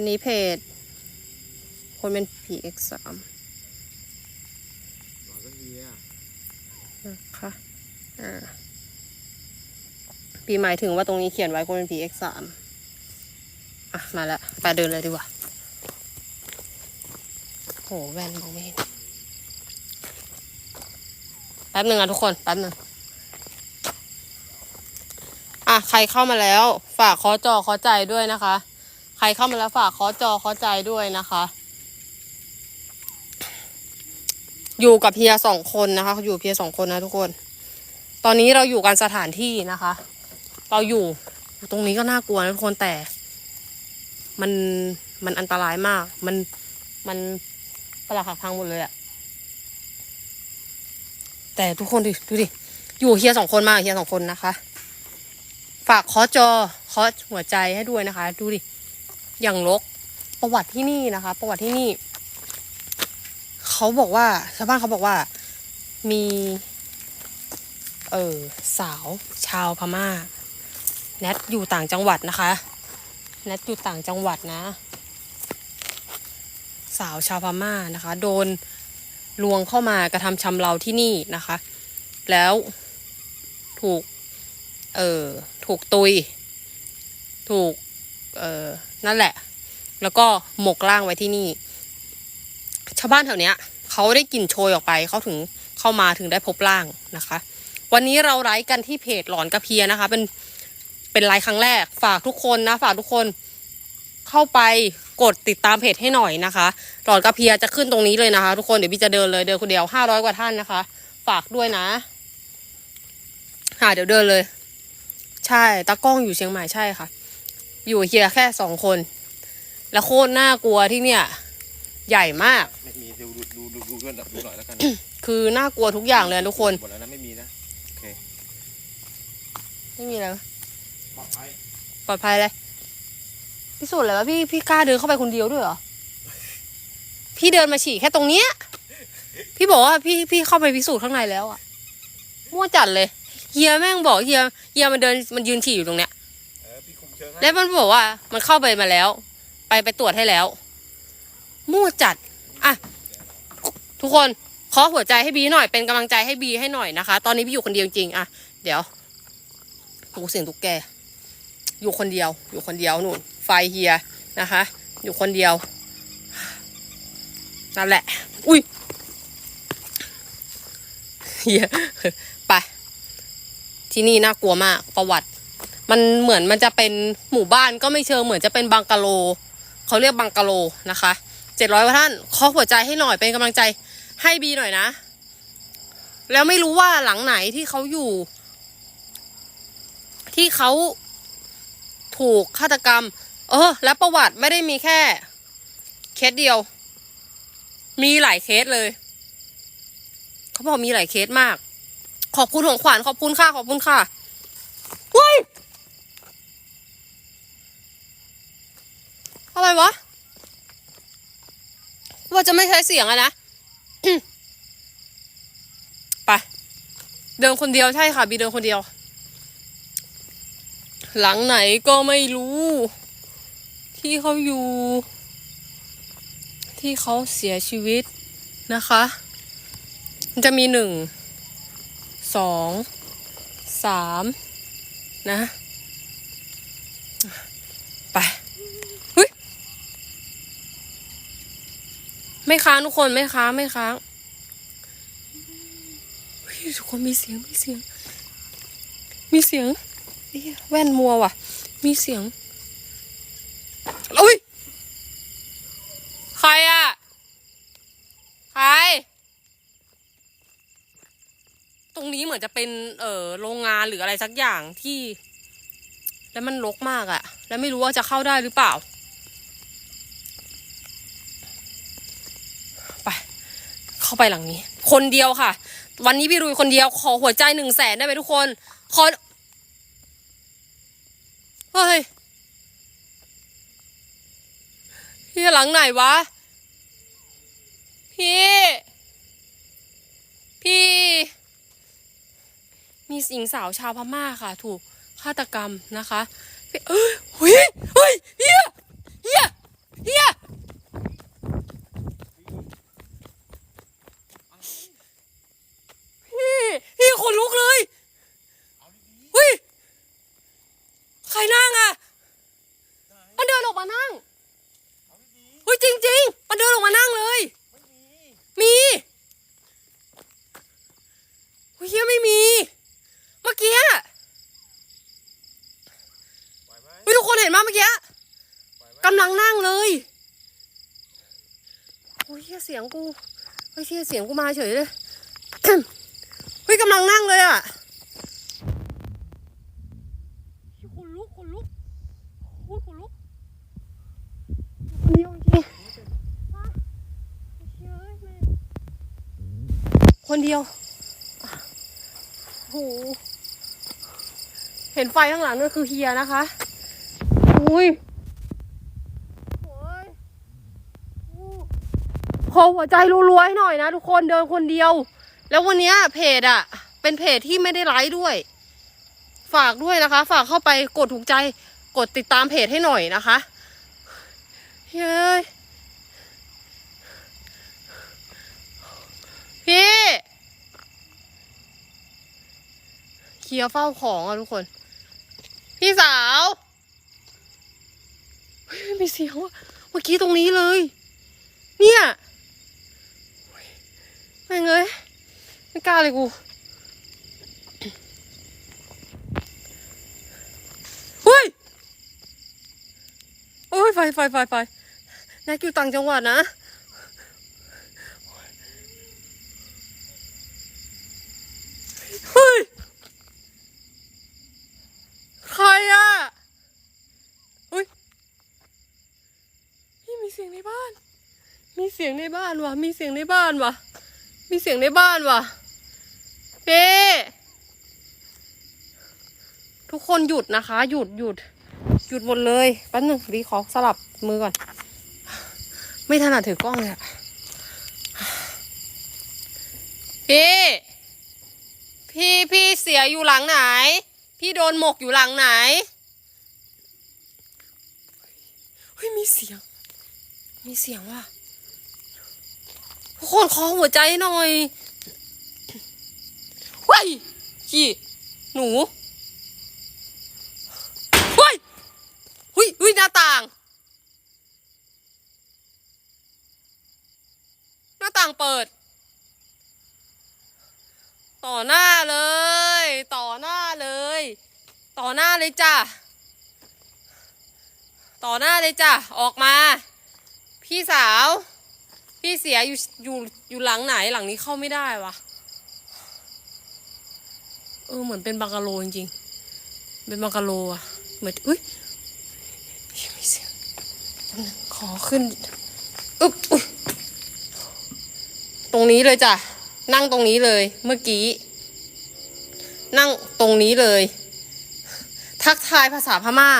วันนี้เพจ คนเป็น PX3 หลอนก็เฮียนะคะอ่าปีหมายถึงว่าตรงนี้เขียนไว้คนเป็น PX3 อะ มาล้วไปเดินเลยดีกว่า โห แว่นมองไม่เห็น แป๊บหนึ่งอะทุกคน แป๊บหนึ่งอะ ใครเข้ามาแล้ว ฝากขอจอขอใจด้วยนะคะ ใครเข้ามาแล้วฝากขอจอขอใจด้วยนะคะ อยู่กับเพียสองคนนะคะอยู่เพียสองคนนะทุกคน ตอนนี้เราอยู่กันสถานที่นะคะ เราอยู่ตรงนี้ก็น่ากลัวนะทุกคนแต่ มันมันอันตรายมาก มันมันประหลาดหักพังหมดเลยอะแต่ทุกคนดิดูดิอยู่เฮียสองคนมาเฮียสองคนนะคะ ฝากเคอจอเคอหัวใจให้ด้วยนะคะ ดูดิ อย่างลกประวัติที่นี่นะคะ ประวัติที่นี่ เขาบอกว่าชาวบ้านเขาบอกว่ามี เออสาวชาวพม่าแนทอยู่ต่างจังหวัดนะคะแนทอยู่ต่างจังหวัดนะ สาวชาวพม่านะคะ โดนลวงเข้ามากระทำชำเราที่นี่นะคะ แล้วถูก เออถูกตุย ถูก เออนั่นแหละ แล้วก็หมกร่างไว้ที่นี่ ชาวบ้านแถวเนี้ยเขาได้กลิ่นโชยออกไปเขาถึงเข้ามาถึงได้พบร่างนะคะ วันนี้เราไลฟ์กันที่เพจหลอนกระเพียนะคะ เป็นเป็นไลฟ์ครั้งแรก ฝากทุกคนนะ ฝากทุกคนเข้าไปกดติดตามเพจให้หน่อยนะคะ หลอนกระเพียจะขึ้นตรงนี้เลยนะคะ ทุกคนเดี๋ยวพี่จะเดินเลยเดินคนเดียวห้าร้อยกว่าท่านนะคะ ฝากด้วยนะค่ะเดี๋ยวเดินเลย ใช่ตากล้องอยู่เชียงใหม่ใช่ค่ะ อยู่เฮียแค่สองคน แล้วโคตรน่ากลัวที่เนี่ย ใหญ่มาก ไม่มีดูดูดูดูดูด้วยดูหน่อยแล้วกันคือน่ากลัวทุกอย่างเลยนะทุกคน หมดแล้วนะไม่มีนะโอเคไม่มีอะไรวะปลอดภัยปลอดภัยเลยพิสูจน์เลยว่าพี่พี่กล้าเดินเข้าไปคนเดียวด้วยเหรอพี่เดินมาฉี่แค่ตรงเนี้ย พี่บอกว่าพี่พี่เข้าไปพิสูจน์ข้างในแล้วอะมั่วจัดเลยเฮียแม่งบอกเฮียเฮียมันเดินมันยืนฉี่อยู่ตรงเนี้ย แล้วมันบอกว่ามันเข้าไปมาแล้ว ไปไปตรวจให้แล้ว มั่วจัด อะ ทุกคนขอหัวใจให้บีหน่อยเป็นกำลังใจให้บีให้หน่อยนะคะ ตอนนี้พี่อยู่คนเดียวจริงอะเดี๋ยวโอ้เสียงตุ๊กแก อยู่คนเดียว อยู่คนเดียวนู่น ไฟเฮียนะคะ อยู่คนเดียวนั่นแหละ อุ้ยเฮียไปที่นี่น่ากลัวมากประวัติ มันเหมือนมันจะเป็นหมู่บ้านก็ไม่เชิงเหมือนจะเป็นบังกะโลเขาเรียกบังกะโลนะคะเจ็ดร้อยท่านขอหัวใจให้หน่อยเป็นกำลังใจให้บีหน่อยนะ แล้วไม่รู้ว่าหลังไหนที่เขาอยู่ ที่เขาถูกฆาตกรรม เออ และประวัติไม่ได้มีแค่เคสเดียว มีหลายเคสเลย เขาบอกมีหลายเคสมาก ขอบคุณของขวัญขอบคุณค่ะ ขอบคุณค่ะเฮ้ย อะไรวะ ว่าจะไม่ใช้เสียงอะนะไป เดินคนเดียวใช่ค่ะ บีเดินคนเดียว หลังไหนก็ไม่รู้ ที่เขาอยู่ ที่เขาเสียชีวิตนะคะ จะมีหนึ่งสองสามนะ ไปเฮ้ย ไม่ค้างทุกคนไม่ค้างไม่ค้างทุกคนมีเสียงมีเสียง มีเสียงแว่นมัวว่ะ มีเสียงอุ้ยใครอะใคร ตรงนี้เหมือนจะเป็นเอ่อโรงงานหรืออะไรสักอย่างที่ แล้วมันรกมากอะแล้วไม่รู้ว่าจะเข้าได้หรือเปล่า ไป เข้าไปหลังนี้ คนเดียวค่ะ วันนี้พี่รุยคนเดียว ขอหัวใจหนึ่งแสนได้ไหมทุกคนขอเฮ้ยพี่หลังไหนวะ พี่ พี่ มีหญิงสาวชาวพม่าค่ะ ถูกฆาตกรรมนะคะเอ้ยเฮ้ยเฮ้ยเฮียเฮียงนั่งเลย โอ้ยเฮียเสียงกูเฮ้ยเฮียเสียงกูมาเฉยเลยเฮ้ยกำลังนั่งเลยอะขนลุกขนลุกโอ้ยขนลุกคนเดียวจริงฮะเฮ้ยแม่คนเดียวโอ้โหเห็นไฟข้างหลังนั่นคือเฮียนะคะ อุ้ยโอ้ยอู้ขอ หัวใจรัวๆให้หน่อยนะทุกคนเดินคนเดียว แล้ววันนี้เพจอะเป็นเพจที่ไม่ได้ไลฟ์ด้วย ฝากด้วยนะคะ ฝากเข้าไปกดถูกใจ กดติดตามเพจให้หน่อยนะคะเฮ้ยพี่เคียเฝ้าของอะทุกคน พี่สาวเฮ้ยมีเสียงว่ะเมื่อกี้ตรงนี้เลย เนี่ย เอ้ยไม่กล้าเลยกูเฮ้ยโอ้ยไฟไฟไฟไฟน็กอยู่ต่างจังหวัดนะเฮ้ยใครอะเฮ้ยพี่มีเสียงในบ้าน มีเสียงในบ้านวะมีเสียงในบ้านวะ มีเสียงในบ้านว่ะเป้ทุกคนหยุดนะคะ หยุดหยุด หยุดหมดเลยแป๊บนึงรีขอสลับมือก่อน ไม่ถนัดถือกล้องเลยอะพี่พี่พี่เสียอยู่หลังไหน พี่โดนหมกอยู่หลังไหนเฮ้ยมีเสียง มีเสียงว่ะ ทุกคอหัวใจหน่อยเฮ้ยขี้หนูเฮ้ยเฮ้ยเฮ้ยหน้าต่าง หน้าต่างเปิด ต่อหน้าเลย ต่อหน้าเลย ต่อหน้าเลยจ้ะต่อหน้าเลยจ้ะออกมา พี่สาว พี่เสียอยู่อยู่อยู่หลังไหนหลังนี้เข้าไม่ได้วะเออเหมือนเป็นบังกะโลจริงๆเป็นบังกะโลอะเหมือนอุ้ยยังไม่เสียงขอขึ้นอึ๊บอุ๊ยตรงนี้เลยจ้ะนั่งตรงนี้เลย เมื่อกี้ นั่งตรงนี้เลย ทักทายภาษาพม่า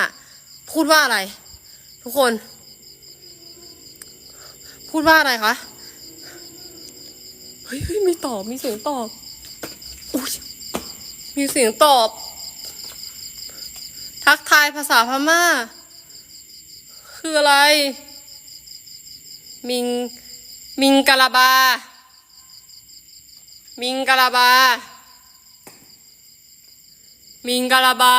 พูดว่าอะไร ทุกคน พูดว่าอะไรคะเฮ้ยเฮ้ยมีตอบ มีเสียงตอบ อุ้ยมีเสียงตอบ ทักทายภาษาพม่า คืออะไร มิง มิงกะลาบา มิงกะลาบา มิงกะลาบา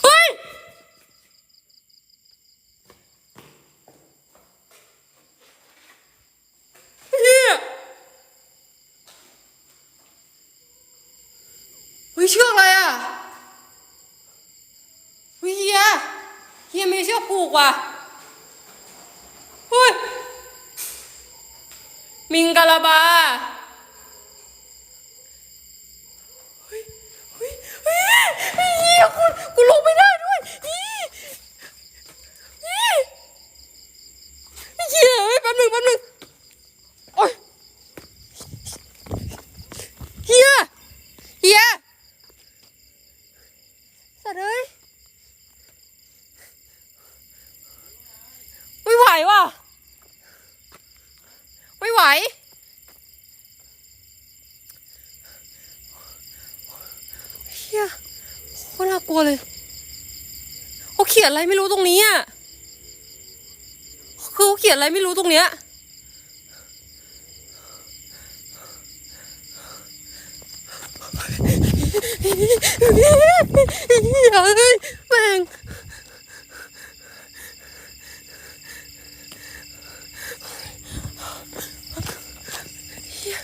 เฮ้ย เฮียเฮ้ยเชือกอะไรอะเฮ้ยเฮียเฮียมีเชือ กว่ะเฮ้ยมิงกะลาบา เฮ้ย เฮ้ย เฮ้ยเฮ้ยเฮียกูกูลงไม่ได้ด้วยอีอีเฮียเฮ้ยแป๊บหนึงแป๊บหนึงโอ้ยเฮียเฮียสัตว์เอ้ยไม่ไห ววะไม่ไหว เฮียโคตรน่ากลัวเลยเขาเขียนอะไรไม่รู้ตรงนี้อะคือเขาเขียนอะไรไม่รู้ตรงเนี้ยเฮ้ยแม่งเฮีย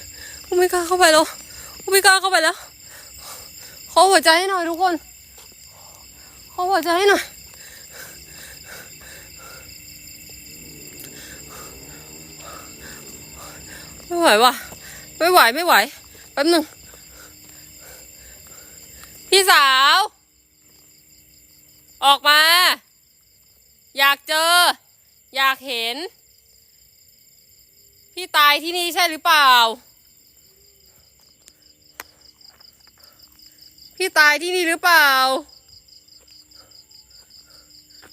กูไม่กล้าเข้าไปแล้วกูไม่กล้าเข้าไปแล้ว ขอหัวใจให้หน่อยทุกคน ขอหัวใจให้หน่อยไม่ไหวว่ะ ไม่ไหวไม่ไหว แป๊บหนึ่ง พี่สาว ออกมา อยากเจอ อยากเห็น พี่ตายที่นี่ใช่หรือเปล่า พี่ตายที่นี่หรือเปล่า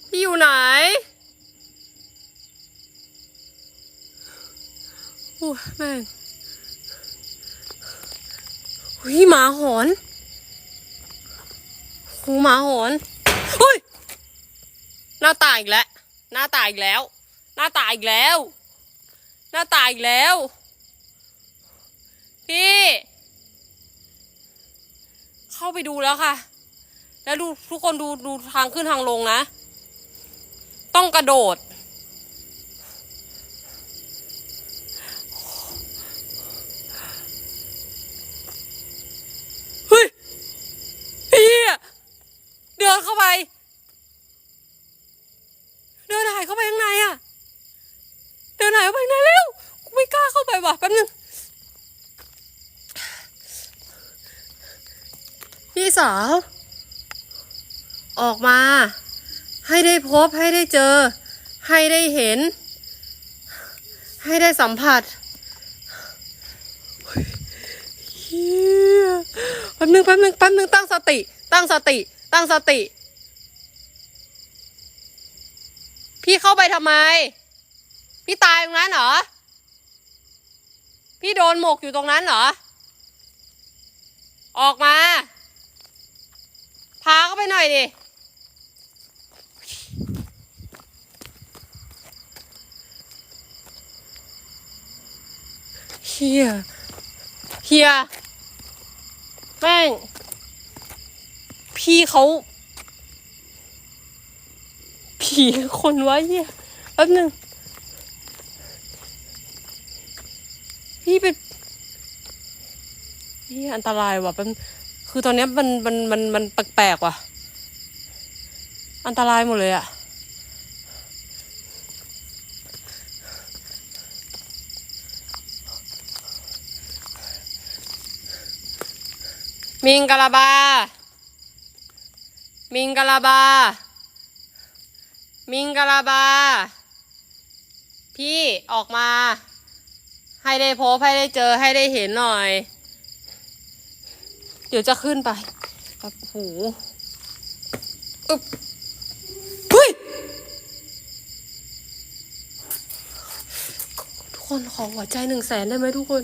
พี่อยู่ไหน โอ้แม่งเฮ้ยหมาหอนหูหมาหอนเฮ้ย หน้าตาอีกแล้ว หน้าตาอีกแล้ว หน้าตาอีกแล้ว หน้าตาอีกแล้ว พี่ เข้าไปดูแล้วค่ะ แล้วดูทุกคนดูดูทางขึ้นทางลงนะ ต้องกระโดด เฮ้ยเดินเข้าไป เดินหายเข้าไปข้างในอะเดินหายเข้าไปข้างในเร็วไม่กล้าเข้าไปว่ะแป๊บนึง พี่สาว ออกมา ให้ได้พบให้ได้เจอ ให้ได้เห็น ให้ได้สัมผัสเฮียแป๊บนึงแป๊บนึงแป๊บนึงตั้งสติ ตั้งสติ ตั้งสติ พี่เข้าไปทำไม พี่ตายตรงนั้นเหรอ พี่โดนหมกอยู่ตรงนั้นเหรอ ออกมา พาเขาไปหน่อยดิ เฮีย เฮีย แม่ง พี่เขา ผีคนวะเฮียแป๊บหนึง พี่เป็นพี่อันตรายว่ะแป๊บนึง คือตอนนี้มันมันมันมันแปลกๆว่ะ อันตรายหมดเลยอะมิงกะลาบา มิงกะลาบา มิงกะลาบา พี่ออกมา ให้ได้พบให้ได้เจอให้ได้เห็นหน่อย เดี๋ยวจะขึ้นไปแบบโหอึบเฮ้ยทุกคนขอหัวใจหนึ่งแสนได้ไหมทุกคน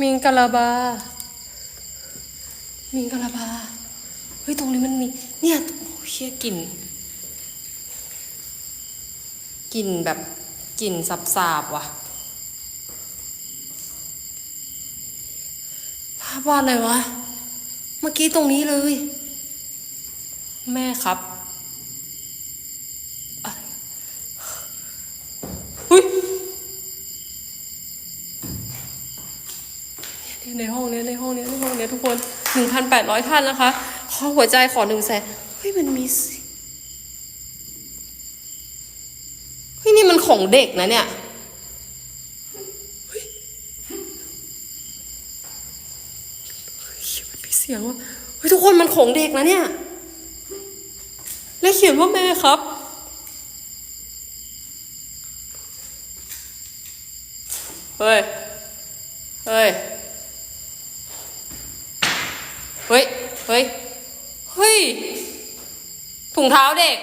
มิงกะลาบา มิงกะลาบา เฮ้ย ตรงนี้มันมี เนี่ยโอ้เชี่ยกลิ่นกลิ่นแบบกลิ่นสับๆว่ะาพวาดอะไรวะ เมื่อกี้ตรงนี้เลย แม่ครับอะไรอุ้ยเนี่ยในห้องเนี้ยในห้องเนี้ยในห้องเนี้ยทุกคนหนึ่งพันแปดร้อยท่านนะคะ ขอหัวใจขอหนึ่งแสนเฮ้ยมันมีสิเฮ้ยนี่มันของเด็กนะเนี่ย เขียนมันมีเสียงว่าเฮ้ยทุกคนมันของเด็กนะเนี่ย และเขียนว่าแม่ครับ เฮ้ย เฮ้ย เฮ้ย เฮ้ย เฮ้ย ถุงเท้าเด็ก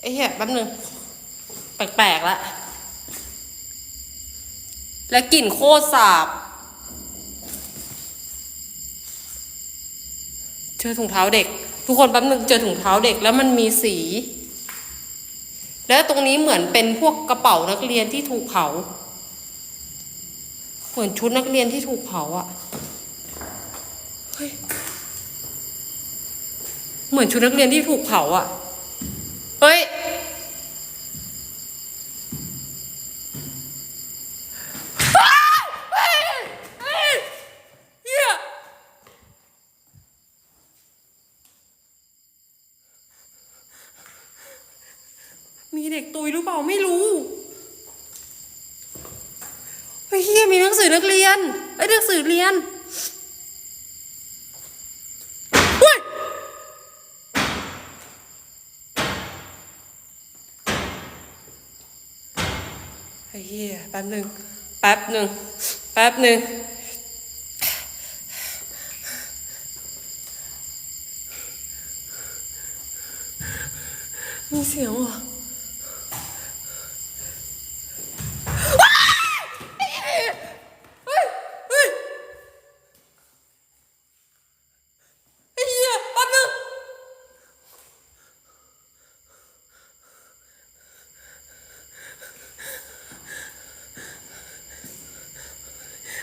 ไอ้เหี้ยแป๊บนึง แปลกๆละ และกลิ่นโคตรสาบ เจอถุงเท้าเด็ก ทุกคนแป๊บนึงเจอถุงเท้าเด็กแล้วมันมีสี แล้วตรงนี้เหมือนเป็นพวกกระเป๋านักเรียนที่ถูกเผา เหมือนชุดนักเรียนที่ถูกเผาอะเฮ้ยเหมือนชุดนักเรียนที่ถูกเผาอะเฮ้ย เมีเด็กตุยหรือเปล่าไม่รู้เฮ้ยเฮียมีหนังสือนักเรียนไอ้หนังสือเรียนเฮ้ยไอ้เฮียแป๊บหนึ่งแป๊บหนึ่งแป๊บหนึ่งมีเสียงว่ะฮ้ยเฮ้ยไอ้เหี้ยแป๊บนึง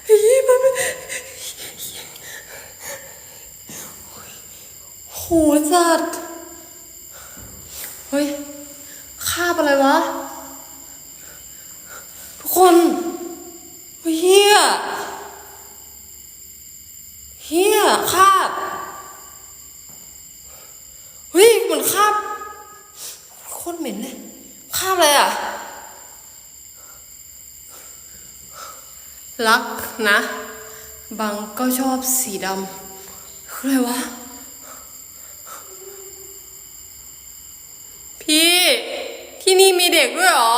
ไอ้เหี้ยแป๊บนึง โหจัดเฮ้ยคาบอะไรวะ ทุกคนเฮ้ยเฮียเฮียคาบเฮ้ยเหมือนคาบโคตรเหม็นเลยคาบอะไรอะ รักนะ บางก็ชอบสีดำคืออะไรวะ พี่ ที่นี่มีเด็กด้วยหรอ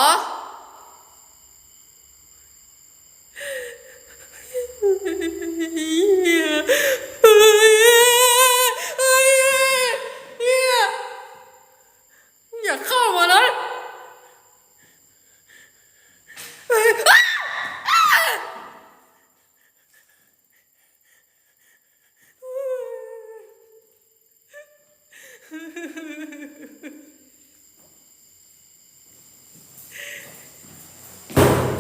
ฮียเฮ้ยเฮ้ยเฮียอย่าเข้ามานะเฮ้ยอ้าอ้า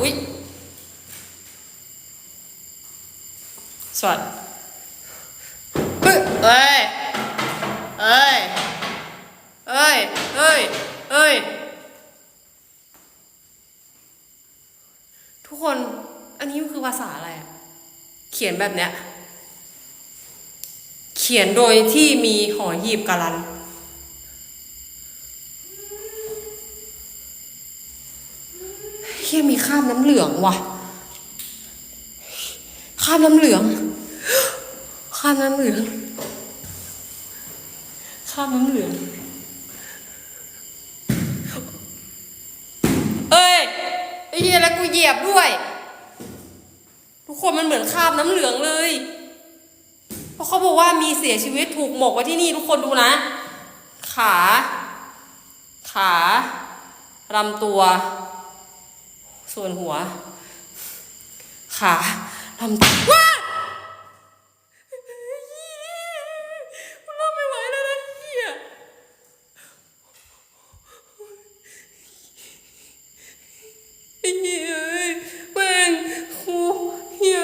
อุ๊ยสวัสดีเฮ้ยเอ้ยเอ้ยเอ้ยเอ้ยเอ้ยทุกคนอันนี้มันคือภาษาอะไรอะเขียนแบบเนี้ย เขียนโดยที่มีหอหีบกาลัน เฮียมีคราบน้ำเหลืองว่ะคราบน้ำเหลืองคราบน้ำเหลืองคราบน้ำเหลือง เอ้ยไอ้เหี้ยแล้วกูเหยียบด้วย ทุกคนมันเหมือนคราบน้ำเหลืองเลย เพราะเขาบอกว่ามีเสียชีวิตถูกหมกไว้ที่นี่ทุกคนดูนะ ขา ขาลำตัว ส่วนหัว ขาลำตัวว้ามันรับไม่ไหวแล้วนะเฮียเฮียแม่งโอ้เฮีย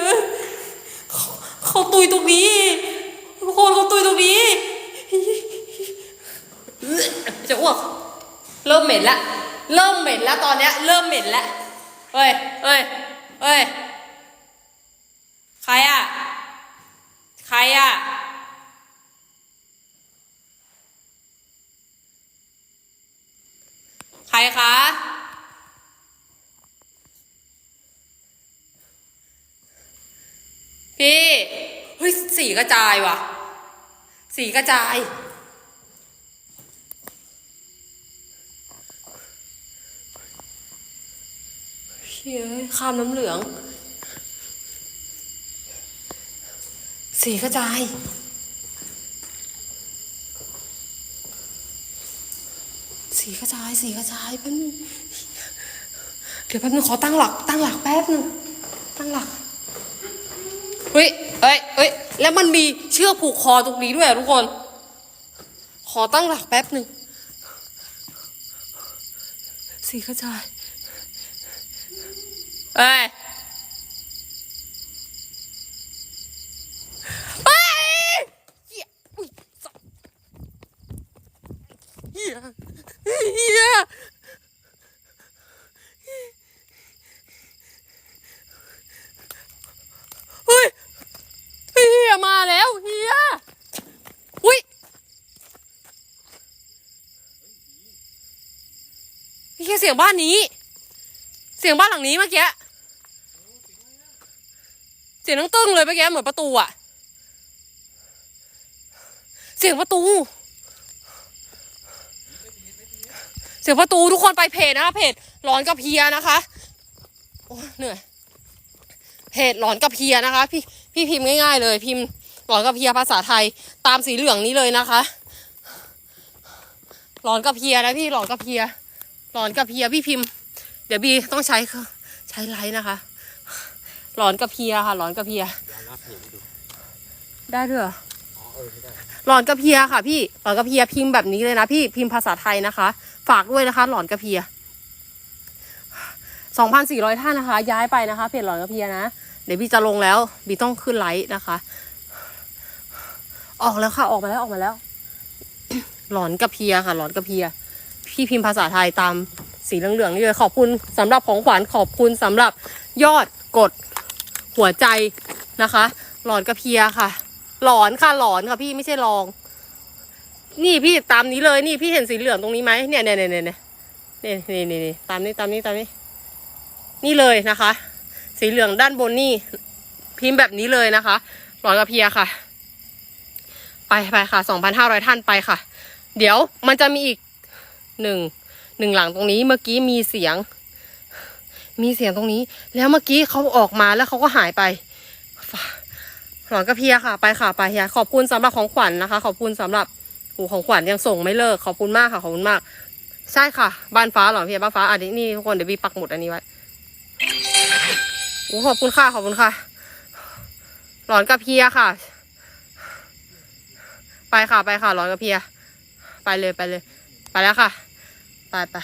เขาตุยตรงนี้ทุกคนเขาตุยตรงนี้จะอ้วกเริ่มเหม็นละ เริ่มเหม็นแล้วตอนเนี้ย เริ่มเหม็นแล้ว เฮ้ยเฮ้ยเฮ้ย ใครอะใครอะใครคะ พี่ เฮ้ย สีกระจายว่ะ สีกระจาย เฮ้ยข้ามน้ำเหลือง สีกระจาย สีกระจาย สีกระจายแป๊บนึงเดี๋ยวแป๊บนึงขอตั้งหลัก ตั้งหลักแป๊บนึงตั้งหลักเฮ้ยเอ้ยเอ้ยแล้วมันมีเชือกผูกคอตรงนี้ด้วยทุกคน ขอตั้งหลักแป๊บหนึ่งสีกระจาย เอ้ยเอ้ยเหี้ยอุ๊ยสัตว์เหี้ยเหี้ยเฮ้ยเฮียมาแล้วเฮียอุ้ยพี่แค่เสียงบ้านนี้ เสียงบ้านหลังนี้เมื่อกี้ เสียงตั้งตึ้งเลยเมื่อกี้เหมือนประตูอะเสียงประตู เสียงประตูทุกคนไปเพจนะคะเพจหลอนกับเพียนะคะโอ้เหนื่อยเพจหลอนกับเพียนะคะ พี่พี่พิมพ์ง่ายๆเลย พิมพ์หลอนกับเพียภาษาไทยตามสีเหลืองนี้เลยนะคะหลอนกับเพียนะพี่หลอนกับเพียหลอนกับเพียพี่พิมพ์ เดี๋ยวบีต้องใช้เครื่องใช้ไลท์นะคะ หลอนกับเพียค่ะ หลอนกับเพีย ได้ด้วยเหรอหลอนกระเพียค่ะ พี่หลอนกระเพียพิมพ์แบบนี้เลยนะพี่พิมพ์ภาษาไทยนะคะ ฝากด้วยนะคะ หลอนกระเพียสองพันสี่ร้อยท่านนะคะ ย้ายไปนะคะ เพจหลอนกระเพียนะเดี๋ยวบีจะลงแล้วบีต้องขึ้นไลฟ์นะคะ ออกแล้วค่ะออกมาแล้วออกมาแล้ว หลอนกระเพียค่ะ หลอนกระเพีย พี่พิมพ์ภาษาไทยตามสีเหลืองๆนี่เลยขอบคุณสำหรับของขวัญขอบคุณสำหรับยอดกด หัวใจนะคะ หลอนกระเพียค่ะ หลอนค่ะหลอนค่ะพี่ไม่ใช่ลอง นี่พี่ตามนี้เลยนี่พี่เห็นสีเหลืองตรงนี้ไหมเนี่ยเนี่ยเนี่ยเนี่ยเนี่ยนี่นี่นี่ตามนี้ตามนี้ตามนี้ นี่เลยนะคะ สีเหลืองด้านบนนี่พิมพ์แบบนี้เลยนะคะ หลอนกระเพียค่ะ ไปไปค่ะสองพันห้าร้อยท่านไปค่ะ เดี๋ยวมันจะมีอีกหนึ่งหนึ่งหลังตรงนี้เมื่อกี้มีเสียง มีเสียงตรงนี้ แล้วเมื่อกี้เขาออกมาแล้วเขาก็หายไปหลอนกระเพียค่ะ ไปค่ะไปค่ะขอบคุณสำหรับของขวัญนะคะ ขอบคุณสำหรับหูของขวัญยังส่งไม่เลิกขอบคุณมากค่ะขอบคุณมาก ใช่ค่ะ บ้านฟ้าหลอนเพียบ้านฟ้าอันนี้นี่ทุกคนเดี๋ยวบีปักหมุดอันนี้ไว้โอ้ขอบคุณค่ะขอบคุณค่ะ หลอนกระเพียค่ะ ไปค่ะไปค่ะหลอนกระเพีย ไปเลยไปเลย ไปแล้วค่ะ ไปไป